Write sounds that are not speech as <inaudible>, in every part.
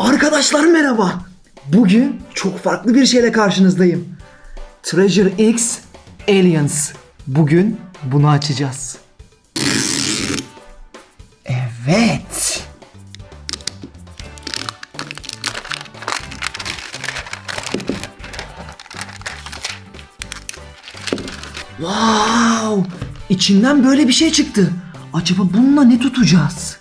Arkadaşlar merhaba. Bugün çok farklı bir şeyle karşınızdayım. Treasure X Aliens. Bugün bunu açacağız. Evet. Wow! İçinden böyle bir şey çıktı. Acaba bununla ne tutacağız?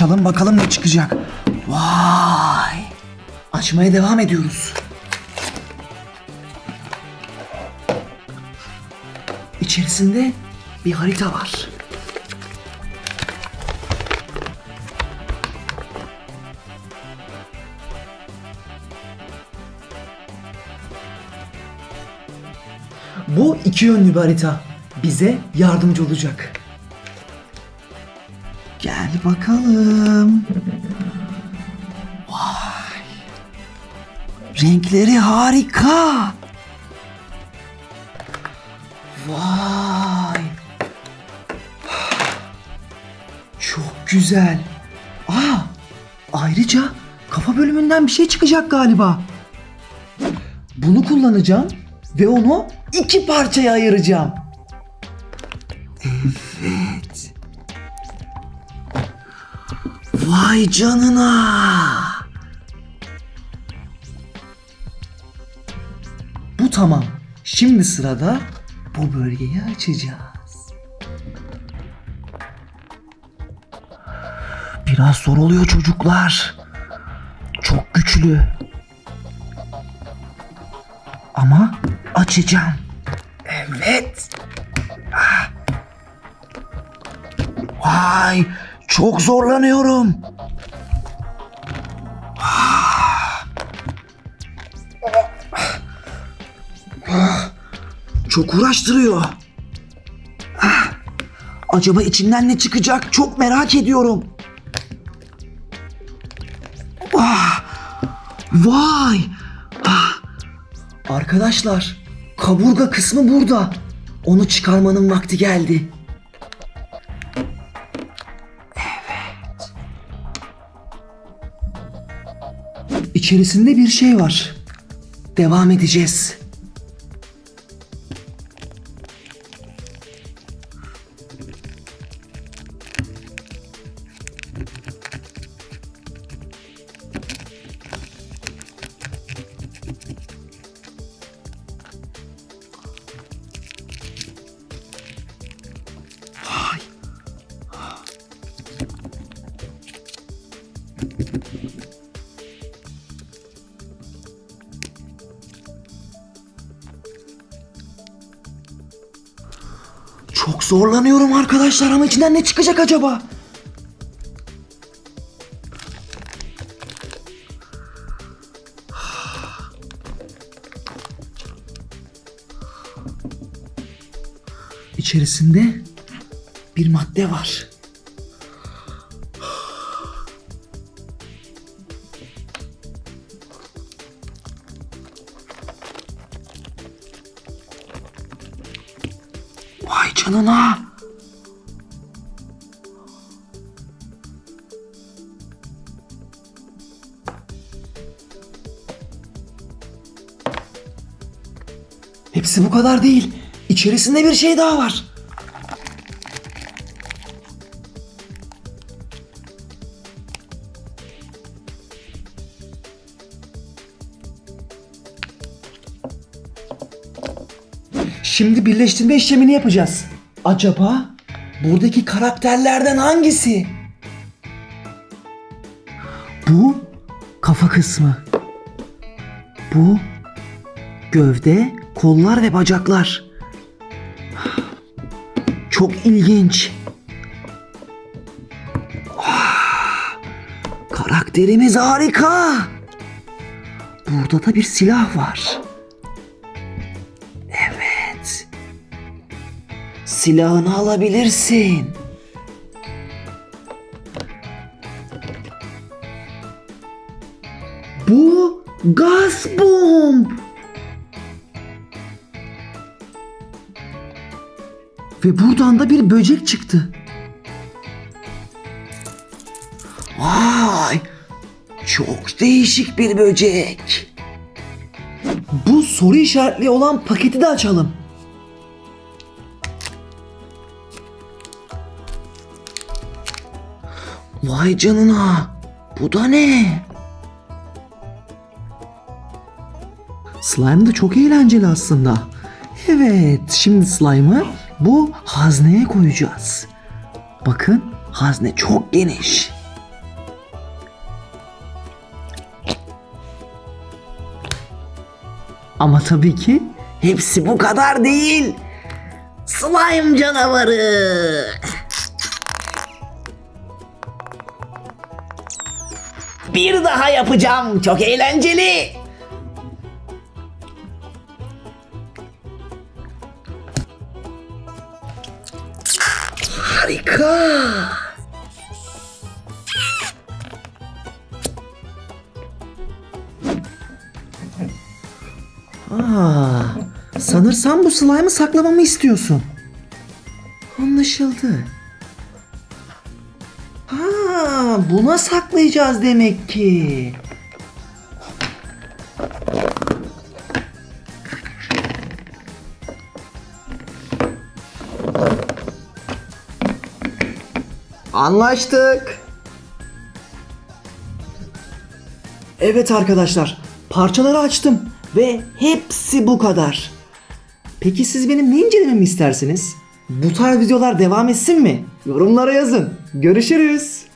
Açalım bakalım ne çıkacak. Vay! Açmaya devam ediyoruz. İçerisinde bir harita var. Bu iki yönlü bir harita. Bize yardımcı olacak. Gel bakalım. Vay. Renkleri harika. Vay. Çok güzel. Aa, ayrıca kafa bölümünden bir şey çıkacak galiba. Bunu kullanacağım ve onu iki parçaya ayıracağım. Evet. Vay canına. Bu tamam. Şimdi sırada bu bölgeyi açacağız. Biraz zor oluyor çocuklar. Çok güçlü. Ama açacağım. Evet. Ah. Vay, çok zorlanıyorum. Çok uğraştırıyor. Acaba içinden ne çıkacak? Çok merak ediyorum. Vay. Arkadaşlar, kaburga kısmı burada. Onu çıkarmanın vakti geldi. İçerisinde bir şey var. Devam edeceğiz. Çok zorlanıyorum arkadaşlar ama içinden ne çıkacak acaba? İçerisinde bir madde var. Vay canına. Hepsi bu kadar değil. İçerisinde bir şey daha var. Birleştirme işlemini yapacağız. Acaba buradaki karakterlerden hangisi? Bu kafa kısmı. Bu gövde, kollar ve bacaklar. Çok ilginç. Karakterimiz harika. Burada da bir silah var. silahını alabilirsin. Bu gaz bomb. Ve buradan da bir böcek çıktı. Vay! Çok değişik bir böcek. Bu soru işaretli olan paketi de açalım. Vay canına. Bu da ne? Slime da çok eğlenceli aslında. Evet, şimdi slime'ı bu hazneye koyacağız. Bakın, hazne çok geniş. Ama tabii ki hepsi bu kadar değil. Slime canavarı. Bir daha yapacağım. Çok eğlenceli. Harika. Aa, sanırsam bu slime'ı saklamamı istiyorsun. Anlaşıldı. Buna saklayacağız demek ki. Anlaştık. Evet arkadaşlar, parçaları açtım ve hepsi bu kadar. Peki siz benim ne incelememi istersiniz? Bu tarz videolar devam etsin mi? Yorumlara yazın. Görüşürüz.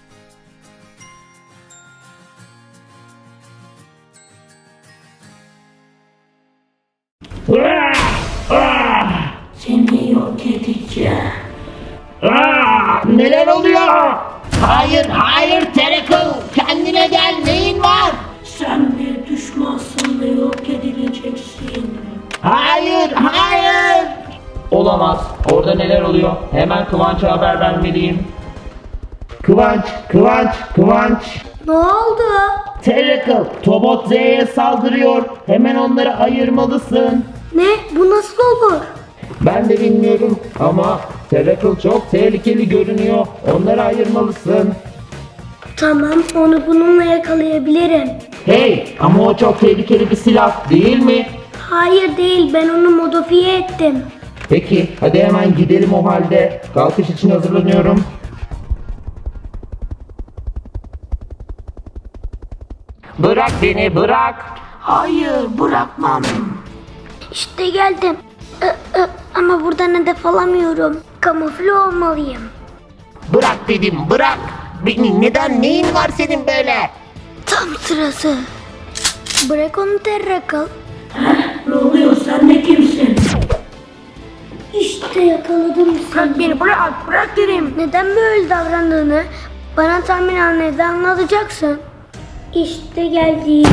Aa, neler oluyor? Hayır, hayır Terakıl. Kendine gel, neyin var? Sen bir düşmansın ve yok edileceksin. Hayır, hayır. Olamaz. Orada neler oluyor? Hemen Kıvanç'a haber vermeliyim. Kıvanç, Kıvanç, Kıvanç. Ne oldu? Terakıl, Tobot Z'ye saldırıyor. Hemen onları ayırmalısın. Ne? Bu nasıl olur? Ben de bilmiyorum ama Terakıl çok tehlikeli görünüyor. Onları ayırmalısın. Tamam, onu bununla yakalayabilirim. Hey, ama o çok tehlikeli bir silah değil mi? Hayır değil, ben onu modifiye ettim. Peki hadi hemen gidelim o halde. Kalkış için hazırlanıyorum. Bırak beni bırak. Hayır bırakmam. İşte geldim. Ö, ö, ama buradan hedef alamıyorum. Kamufle olmalıyım. Bırak dedim bırak. Beni neden neyin var senin böyle? Tam sırası. Bırak onu terrakal. Ne oluyor sen de kimsin? İşte yakaladım seni. Beni bırak bırak dedim. Neden böyle davrandığını bana tahminen neden anlatacaksın. İşte geldik.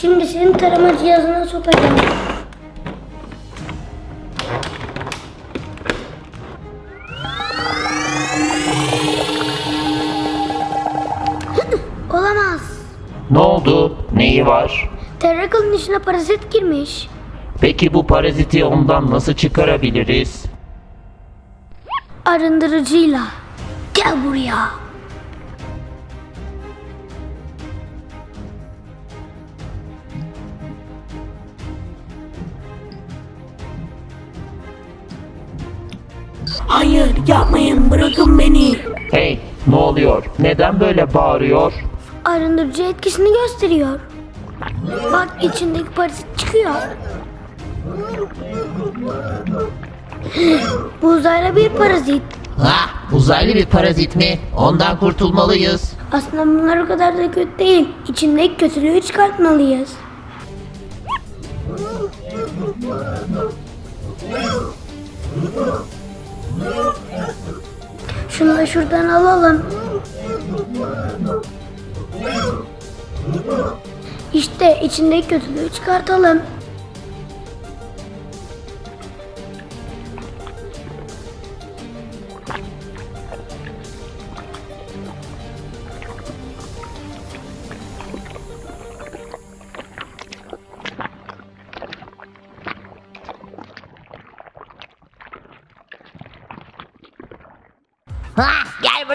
Şimdi senin tarama cihazına sokacağım. <laughs> Olamaz. Ne oldu? Neyi var? Terrakal'ın içine parazit girmiş. Peki bu paraziti ondan nasıl çıkarabiliriz? Arındırıcıyla. Gel buraya. Hayır yapmayın bırakın beni. Hey ne oluyor? Neden böyle bağırıyor? Arındırıcı etkisini gösteriyor. Bak içindeki parazit çıkıyor. <gasps> Bu uzaylı bir parazit. Ha, uzaylı bir parazit mi? Ondan kurtulmalıyız. Aslında bunlar o kadar da kötü değil. İçindeki kötülüğü çıkartmalıyız. Şunu da şuradan alalım. İşte içindeki kötülüğü çıkartalım.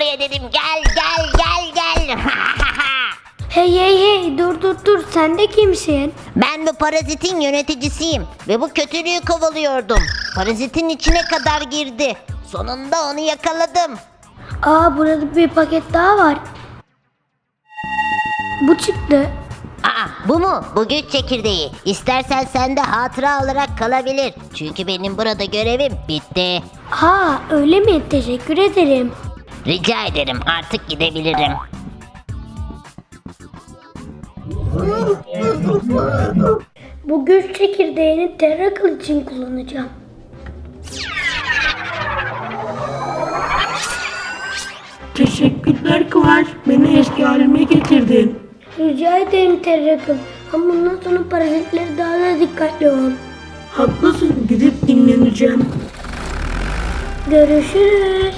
Buraya dedim. Gel gel gel gel. <laughs> Hey hey hey dur dur dur sen de kimsin? ben bu parazitin yöneticisiyim ve bu kötülüğü kovalıyordum. Parazitin içine kadar girdi. Sonunda onu yakaladım. Aa burada bir paket daha var. Bu çıktı. Aa, bu mu? Bu güç çekirdeği. İstersen sende hatıra olarak kalabilir. Çünkü benim burada görevim bitti. Ha öyle mi? Teşekkür ederim. Rica ederim artık gidebilirim. Bu güç çekirdeğini Terrakıl için kullanacağım. Teşekkürler Kıvanç. Beni eski halime getirdin. Rica ederim Terrakıl. Ama bundan sonra parazitleri daha da dikkatli ol. Haklısın. Gidip dinleneceğim. Görüşürüz.